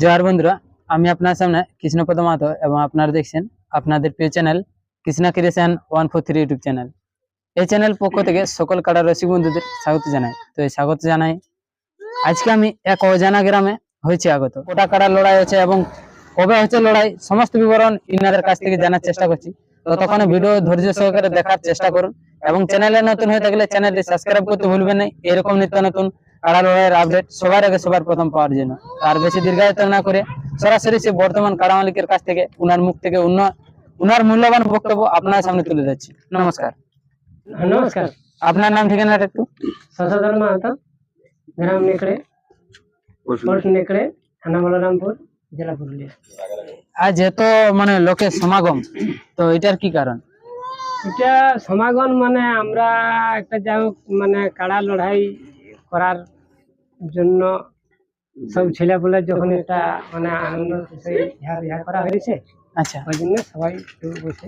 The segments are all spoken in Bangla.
জয়ার বন্ধুরা, আমি আপনার সামনে কৃষ্ণপদ মাহাতো এবং আপনারা দেখছেন আপনাদের প্রিয় channel Krishna creation one four three YouTube channel. এই চ্যানেল পক্ষ থেকে সকল কাড়া রসিক বন্ধুদের স্বাগত জানাই। তো এই স্বাগত জানাই। আজকে আমি এক অজানা গ্রামে হয়েছে আগত। ওটা কাড়া লড়াই হচ্ছে এবং কবে হচ্ছে লড়াই, সমস্ত বিবরণ ইনাদের কাছ থেকে জানার চেষ্টা করছি। ততক্ষণে ভিডিও ধৈর্য সহকারে দেখার চেষ্টা করুন এবং চ্যানেলে নতুন হয়ে থাকলে চ্যানেলটি সাবস্ক্রাইব করতে ভুলবেন না। এরকম নিত্য নতুন কাড়া লড়াইয়ের আপডেট সবার আগে সবার প্রথম পাওয়ার জন্য। আর বেশি দীর্ঘায়িত না করে সরাসরি সে বর্তমান কাড়া মালিকের কাছ থেকে উনার মুখ থেকে উন্ন উনার মূল্যবান বক্তব্য আপনার সামনে তুলে যাচ্ছি নমস্কার। নমস্কার। আপনার নাম ঠিকানাটা একটু? শশধর মাহাতো গ্রাম নেকড়ে নেকড়ে থানা বলরামপুর জেলা পুরুলিয়া। আজ এত মানে লোকের সমাগম তো এটার কি কারণ? এটা সমাগম মানে আমরা একটা যাই হোক মানে কাড়া লড়াই করার জন্য সব ছেলেপুলে যখন এটা মানে আনন্দ ইহা করা হয়েছে আচ্ছা। ওই জন্য সবাই বসে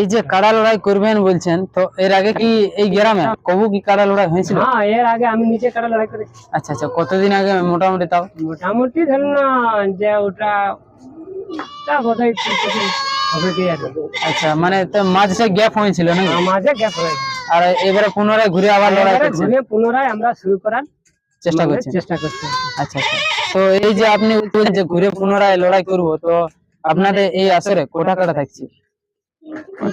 এই যে কাড়া লড়াই করবেন বলছেন তো এর আগে কি এই গ্রামে কবু কি কাড়া লড়াই হয়েছিল? হ্যাঁ এর আগে আমি নিচে কাড়া লড়াই করেছি। আচ্ছা আচ্ছা কতদিন আগে মোটামুটি তাও? মোটামুটি ধরুন যে ওটা বোধহয় হবে কি আর? আচ্ছা মানে তো মাঝে গ্যাপ হয়েছিল নাকি? মাঝে গ্যাপ রয়েছে আর এবারে পুনরায় ঘুরে আবার লড়াই এবারে ঘুরে পুনরায় আমরা শুরু করার চেষ্টা মানে চেষ্টা করছি। আচ্ছা আচ্ছা। তো এই যে আপনি বলছেন যে ঘুরে পুনরায় লড়াই করব তো আপনাদের এই আসরে কোটা কাটা থাকছে?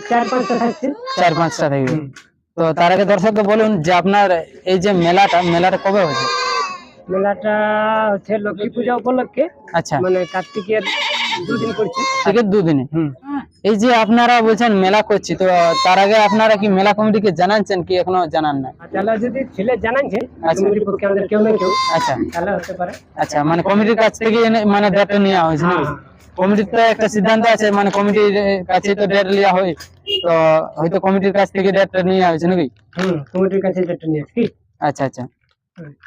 চার পাঁচটা থাকছে। চার পাঁচটা থাকবে। তো তার আগে দর্শককে বলুন যে আপনার এই যে মেলাটা মেলাটা কবে হয়েছে? মেলাটা হচ্ছে লক্ষ্মী পূজা উপলক্ষে। আচ্ছা। মানে কার্তিকের দুদিন করছি। থেকে দুদিনে। এই যে আপনারা বলছেন মেলা করছি তো তার আগে আপনারা কি মেলা কমিটিকে জানাচ্ছেন কি এখনও জানান না তাহলে যদি ছেলে জানাচ্ছে আচ্ছা। কেউ কেউ আচ্ছা। তাহলে হতে পারে। আচ্ছা মানে কমিটির কাছ থেকে মানে ডেটটা নেওয়া হয়েছে? হ্যাঁ। কমিটির তো একটা সিদ্ধান্ত আছে মানে কমিটির কাছে তো ডেট নেওয়া হয় তো হয়তো কমিটির কাছ থেকে ডেটটা নেওয়া হয়েছে নাকি? হুম কমিটির কাছে নিয়ে আচ্ছা আচ্ছা।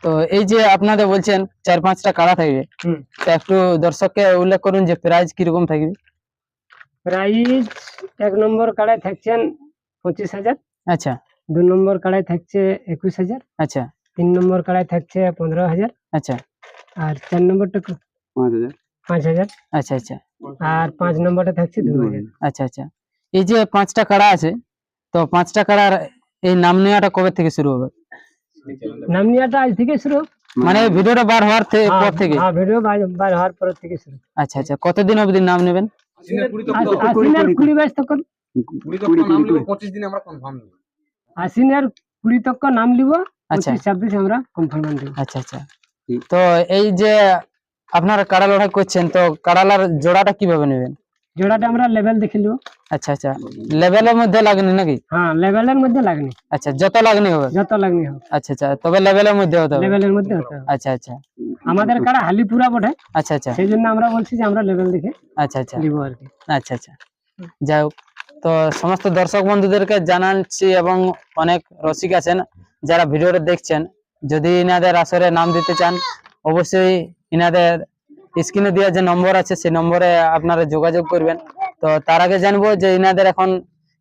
তো এই যে আপনাদের বলছেন চার পাঁচটা কাড়া থাকবে হুম। তো একটু দর্শককে উল্লেখ করুন যে প্রাইস কীরকম থাকবে। প্রাইস এক নম্বর কাড়ায় থাকছেন পঁচিশ হাজার। আচ্ছা। দু নম্বর কাড়ায় থাকছে একুশ হাজার। আচ্ছা। তিন নম্বর কাড়ায় থাকছে পনেরো হাজার। আচ্ছা। আর চার নম্বরটা পাঁচ হাজার। আচ্ছা আচ্ছা। আর পাঁচ নম্বরটা থাকছে দু হাজার। আচ্ছা আচ্ছা। এই যে পাঁচটা কাড়া আছে তো পাঁচটা কাড়ার এই নাম নেওয়াটা কবে থেকে শুরু হবে? নাম নেওয়াটা আজ থেকে শুরু মানে ভিডিওটা বার হওয়ার পর থেকে? হ্যাঁ ভিডিও বার হওয়ার পর থেকে শুরু আচ্ছা আচ্ছা কতদিন অবধি নাম নেবেন? আশ্বিনের কুড়ি বাইশ তক পঁচিশ দিনে আমরা কনফার্ম আশ্বিনের কুড়ি তক নাম লিব আচ্ছা। পঁচিশ ছাব্বিশ আমরা কনফার্ম দিব আচ্ছা আচ্ছা। তো এই যে আপনারা কাড়া লড়াই করছেন তো কাড়ালার জোড়াটা কীভাবে নেবেন? জোড়াটা আমরা লেভেল দেখে লিব আচ্ছা আচ্ছা। লেভেলের মধ্যে লাগনি নাকি? হ্যাঁ লেভেলের মধ্যে লাগনি। আচ্ছা যত লাগনি হবে? যত লাগনি হবে। আচ্ছা আচ্ছা তবে লেভেলের মধ্যে হতে হবে। লেভেলের মধ্যে হতে হবে। আচ্ছা আচ্ছা। আমাদের কাড়া হালিপুরা বটে। আচ্ছা আচ্ছা। সেই জন্য আমরা বলছি যে আমরা লেভেল দেখে আচ্ছা আচ্ছা। লিব আর কি। আচ্ছা আচ্ছা। যাই হোক তো সমস্ত দর্শক বন্ধুদেরকে জানাচ্ছি এবং অনেক রসিক আছেন যারা ভিডিওটা দেখছেন। যদি ইনাদের আসরে নাম দিতে চান অবশ্যই ইনাদের স্ক্রিনে দেওয়া যে নম্বর আছে, সেই নম্বরে আপনারা যোগাযোগ করবেন। তো তার আগে জানব যে ইনাদের এখন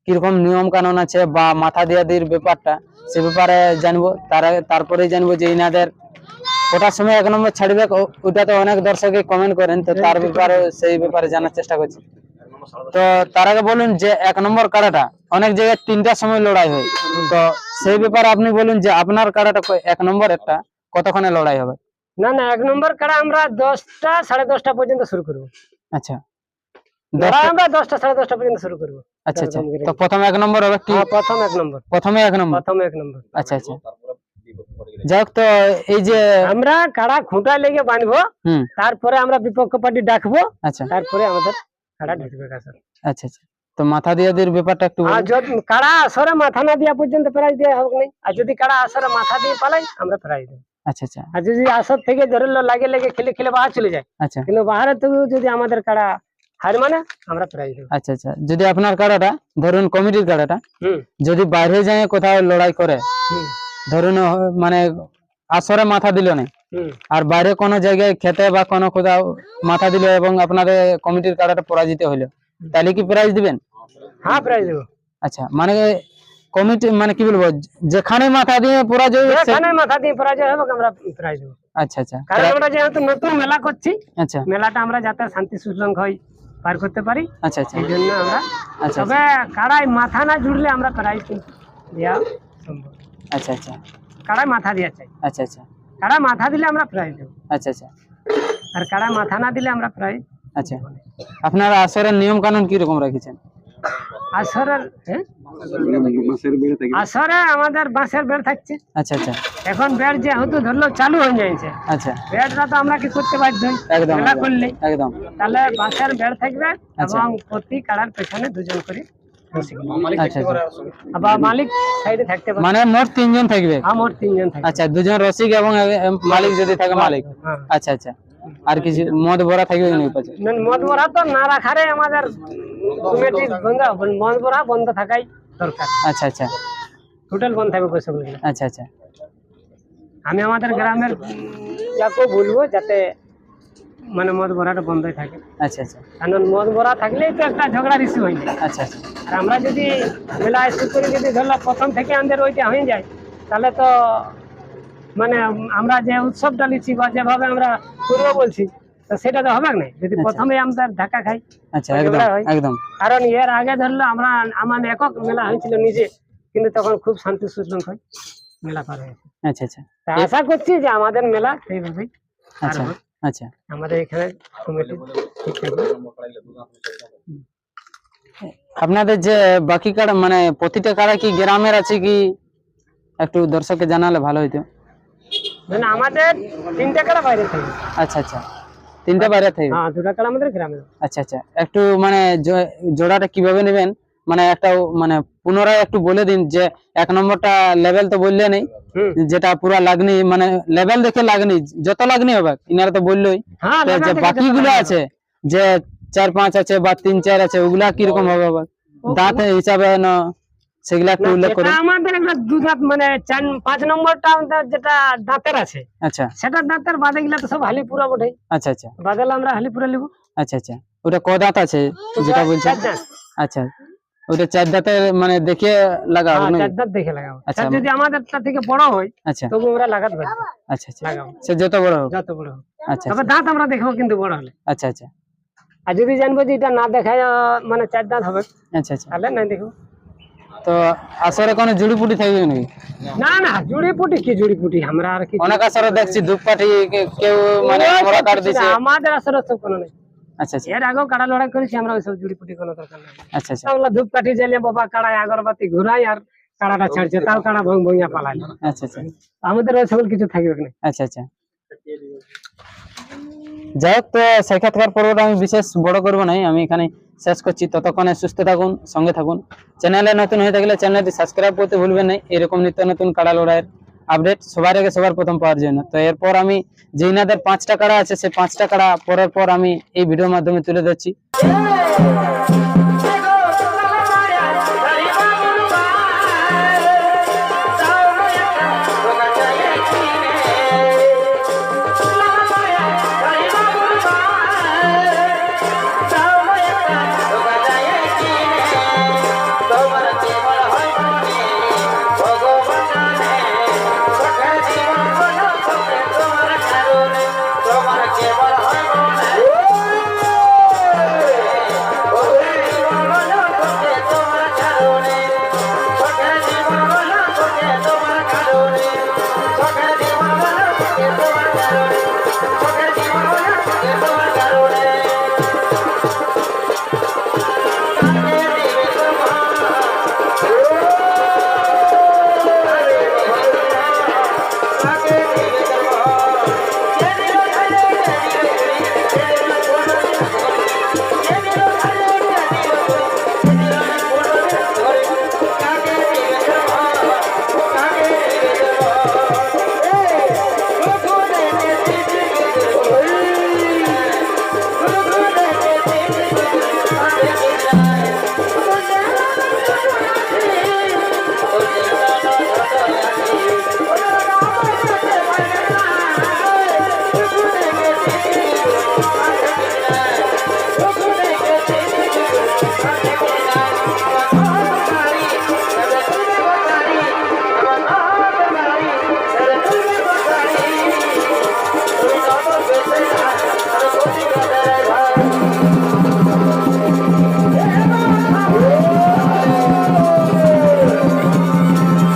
কীরকম নিয়ম কানুন আছে বা মাথা দিয়া দির ব্যাপারটা, সে ব্যাপারে জানব। তার তারপরেই জানব যে ইনাদের ওটার সময় এক নম্বর ছাড়বে ওটা তো অনেক দর্শকে কমেন্ট করেন, তো তার ব্যাপারে, সেই ব্যাপারে জানার চেষ্টা করছি। তো তার আগে বলুন যে এক নম্বর কাড়াটা, অনেক জায়গায় তিনটার সময় লড়াই হয়। তো সেই ব্যাপারে আপনি বলুন যে আপনার কাড়াটা এক নম্বর একটা, কতক্ষণে লড়াই হবে? না না এক নম্বর কাড়া আমরা দশটা সাড়ে দশটা পর্যন্ত শুরু করব। আচ্ছা। আমরা দশটা সাড়ে দশটা পর্যন্ত শুরু করব। আচ্ছা আচ্ছা। তো প্রথমে এক নম্বর হবে কি? হ্যাঁ প্রথম এক নম্বর। প্রথমে এক নম্বর? প্রথম এক নম্বর। আচ্ছা আচ্ছা। যাই তো এই যে আমরা কাড়া খুঁটা লেগে বাঁধবো তারপরে আমরা বিপক্ষ পার্টি ডাকবো আচ্ছা। তারপরে আমাদের কাড়া ঢুকবে আচ্ছা আচ্ছা। তো মাথা দিয়ে দির ব্যাপারটা একটু কাড়া আসরে মাথা না দেওয়া পর্যন্ত প্রাইজ দেওয়া হোক নাই। আর যদি কাড়া আসরে মাথা দিয়ে পালাই আমরা প্রাইজ দেবো। আচ্ছা আচ্ছা। আর যদি আসর থেকে ধরে লাগে লেগে খেলে খেলে বাহার চলে যায়। আচ্ছা। কিন্তু বাহারে থেকেও যদি আমাদের কাড়া হার মানে আমরা প্রাইজ আচ্ছা আচ্ছা। যদি আপনার কাড়াটা ধরুন কমিটির কাড়াটা যদি বাইরে যায় কোথাও লড়াই করে ধরুন মানে আসরে মাথা দিল না আর বাইরে কোনো জায়গায় খেতে বা কোনো কোথাও মাথা দিল এবং আপনাদের কমিটির কাড়াটা পরাজিত হইল তাহলে কি প্রাইজ দিবেন? হ্যাঁ প্রাইজ দেবো। আচ্ছা মানে কমিটি মানে কি বলব যেখানে মাথা দিয়ে পুরা যাবে সে- এখানে মাথা দিয়ে পরাজয় হবে আমরা প্রাইজ আচ্ছা আচ্ছা। কারণ আমরা যেহেতু নতুন মেলা করছি আচ্ছা। মেলাটা আমরা যাতে শান্তি সুশৃঙ্খল পার করতে পারি আচ্ছা আচ্ছা। এই জন্য আমরা আচ্ছা তবে কাড়াই মাথা না জুড়লে আমরা প্রাইজ দেওয়া সম্ভব। আচ্ছা আচ্ছা। কাড়াই মাথা দেওয়া চাই। আচ্ছা আচ্ছা। কাড়া মাথা দিলে আমরা প্রাইজ দেবো। আচ্ছা আচ্ছা। আর কাড়া মাথা না দিলে আমরা প্রাইজ আচ্ছা। আপনারা আসরের নিয়ম কানুন কি রকম রেখেছেন? আসরের হ্যাঁ? আসরে আমাদের বাঁশের বেড় থাকছে। আচ্ছা আচ্ছা। এখন বেড় যেহেতু ধরলো চালু হয়ে আচ্ছা। বেড়টা তো আমরা কি করতে বাধ্য একদম করলে। একদম। তাহলে বাঁশের বেড় থাকবে আচ্ছা। এবং প্রতি কাড়ার পেছনে দুজন করে আচ্ছা, আচ্ছা। আবার মালিক সাইডে থাকতে পারে। মানে মোট তিনজন থাকবে? আমার তিনজন আচ্ছা দুজন রসিক এবং মালিক যদি থাকে মালিক। হ্যাঁ। আচ্ছা আচ্ছা। আর কিছু মদ ভরা থাকবে নাকি পাশে? না, মদ ভরা তো না রাখারে আমাদের কমিটি বন্ধ মদ ভরা বন্ধ থাকাই দরকার। আচ্ছা আচ্ছা। টোটাল বন্ধ থাকবে পয়সাগুলো আচ্ছা আচ্ছা। আমি আমাদের গ্রামের যাকে বলব যাতে মানে মদ ভরাটা বন্ধই থাকে। আচ্ছা আচ্ছা। কারণ মদ ভরা থাকলেই তো একটা ঝগড়া রিসিভ হয়ে। যায় আচ্ছা আচ্ছা। আর আমরা যদি মেলা শুরু করে যদি ধরলো প্রথম থেকে আমাদের ওইটা হয়ে যায় তাহলে তো মানে আমরা যে উৎসবটা নিচ্ছি বা যেভাবে আমরা করব বলছি তো সেটা তো হবে না। যদি প্রথমে আমরা ধাক্কা খাই আচ্ছা একদম একদম। কারণ এর আগে ধরলো আমরা আমার একক মেলা হয়েছিল নিজে কিন্তু তখন খুব শান্তি সুশৃঙ্খল মেলা পার হয়েছে। আচ্ছা আচ্ছা। আশা করছি যে আমাদের মেলা সেইভাবেই পার আচ্ছা আচ্ছা। আমাদের এখানে কমিটি আপনাদের যে বাকি কাড়া মানে প্রতিটা কাড়া কি গ্রামের আছে কি? একটু দর্শককে জানালে ভালো হইতো। মানে আমাদের তিনটা কাড়া বাইরে থাকবে আচ্ছা আচ্ছা। তিনটা বাইরে থাকবে হ্যাঁ দুটা কাড়া আমাদের গ্রামে। আচ্ছা আচ্ছা। একটু মানে জোড়াটা কীভাবে নেবেন? মানে একটা মানে পুনরায় একটু বলে দিন যে এক নম্বরটা লেভেল তো বললে নেই। যেটা পুরা লাগনি মানে লেভেল দেখে লাগনি যত লাগনি হবে ইনারা তো বললোই। হ্যাঁ যে বাকিগুলো আছে যে চার পাঁচ আছে বা তিন চার আছে ওগুলা কীরকম হবে? দাঁত হিসাবে না সেগুলা একটু উল্লেখ করুন। আমাদের একটা দু মানে চার পাঁচ নম্বরটা আমাদের যেটা দাঁতের আছে আচ্ছা। সেটা দাঁতের বাদে গেলে তো সব হালিপুরা বটে আচ্ছা আচ্ছা। বাদালে আমরা হালিপুরা লিখব আচ্ছা আচ্ছা। ওটা ক দাঁত আছে যেটা বলছেন? আচ্ছা। ওটা চার দাঁতের মানে দেখে লাগাবো হ্যাঁ, চার দাঁত দেখে লাগাবো। আচ্ছা, যদি আমাদেরটা থেকে বড় হয় আচ্ছা। তবু আমরা লাগাতে পারি আচ্ছা আচ্ছা। সে যত বড় হোক। যত বড় হোক। আচ্ছা তবে দাঁত আমরা দেখব কিন্তু বড় হলে। আচ্ছা আচ্ছা। আর যদি জানব যে এটা না দেখায় মানে চার দাঁত হবে আচ্ছা আচ্ছা। তাহলে নাই দেখব। তো আসরে কোনো জুড়িপুটি থাকবে নাকি? না না কি জুড়ি পুটি আমরা আর কি অনেক আসরে দেখছি ধূপকাঠি কেউ মানে কাট দিছে। আমাদের সব কোনো নেই। আচ্ছা আচ্ছা। এর আগেও কাড়া লড়াই করেছি আমরা ওইসব কোনো দরকার নেই। আচ্ছা আচ্ছা। ধূপকাঠি জ্বালিয়ে বাবা কাড়ায় আগরবাতি ঘুরাই আর কাড়াটা ছাড়ছে তাও কাড়া ভং ভঙ্গিয়া পালাই আচ্ছা আচ্ছা। আমাদের ওই সকল কিছু থাকবে না? আচ্ছা আচ্ছা। যাই হোক তো সাক্ষাৎকার পর্বটা আমি বিশেষ বড় করব নাই আমি এখানে শেষ করছি। ততক্ষণে সুস্থ থাকুন, সঙ্গে থাকুন। চ্যানেলে নতুন হয়ে থাকলে চ্যানেলটি সাবস্ক্রাইব করতে ভুলবেন না। এরকম নিত্য নতুন কাড়া লড়াইয়ের আপডেট সবার আগে সবার প্রথম পাওয়ার জন্য। তো এরপর আমি যে ইনাদের পাঁচটা কাড়া আছে, সেই পাঁচটা কাড়া পরের পর আমি এই ভিডিওর মাধ্যমে তুলে ধরছি।